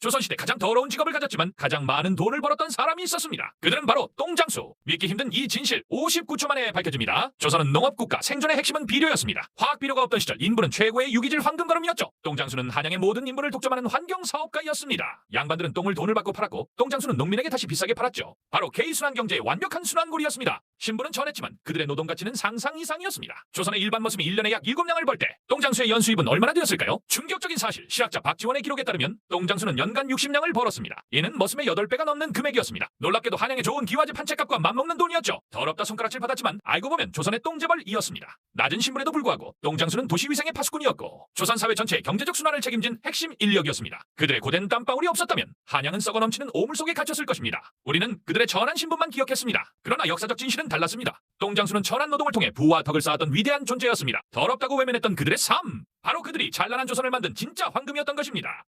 조선시대 가장 더러운 직업을 가졌지만 가장 많은 돈을 벌었던 사람이 있었습니다. 그들은 바로 똥장수. 믿기 힘든 이 진실 59초 만에 밝혀집니다. 조선은 농업국가 생존의 핵심은 비료였습니다. 화학 비료가 없던 시절 인부는 최고의 유기질 황금가름이었죠. 똥장수는 한양의 모든 인부를 독점하는 환경 사업가였습니다. 양반들은 똥을 돈을 받고 팔았고 똥장수는 농민에게 다시 비싸게 팔았죠. 바로 K순환 경제의 완벽한 순환골이었습니다. 신부는 전했지만 그들의 노동 가치는 상상 이상이었습니다. 조선의 일반 머슴이 1년에 약 7냥을 벌 때 똥장수의 연수입은 얼마나 되었을까요? 충격적인 사실 실학자 박지원의 기록에 따르면 똥장수는 연간 60냥을 벌었습니다. 이는 머슴의 8배가 넘는 금액이었습니다. 놀랍게도 한양의 좋은 기와집 한 채값과 맞먹는 돈이었죠. 더럽다 손가락질 받았지만 알고 보면 조선의 똥재벌이었습니다. 낮은 신분에도 불구하고 똥장수는 도시위생의 파수꾼이었고 조선 사회 전체의 경제적 순환을 책임진 핵심 인력이었습니다. 그들의 고된 땀방울이 없었다면 한양은 썩어 넘치는 오물 속에 갇혔을 것입니다. 우리는 그들의 천한 신분만 기억했습니다. 그러나 역사적 진실 은 달랐습니다. 똥장수는 천한 노동을 통해 부와 덕을 쌓았던 위대한 존재였습니다. 더럽다고 외면했던 그들의 삶, 바로 그들이 찬란한 조선을 만든 진짜 황금이었던 것입니다.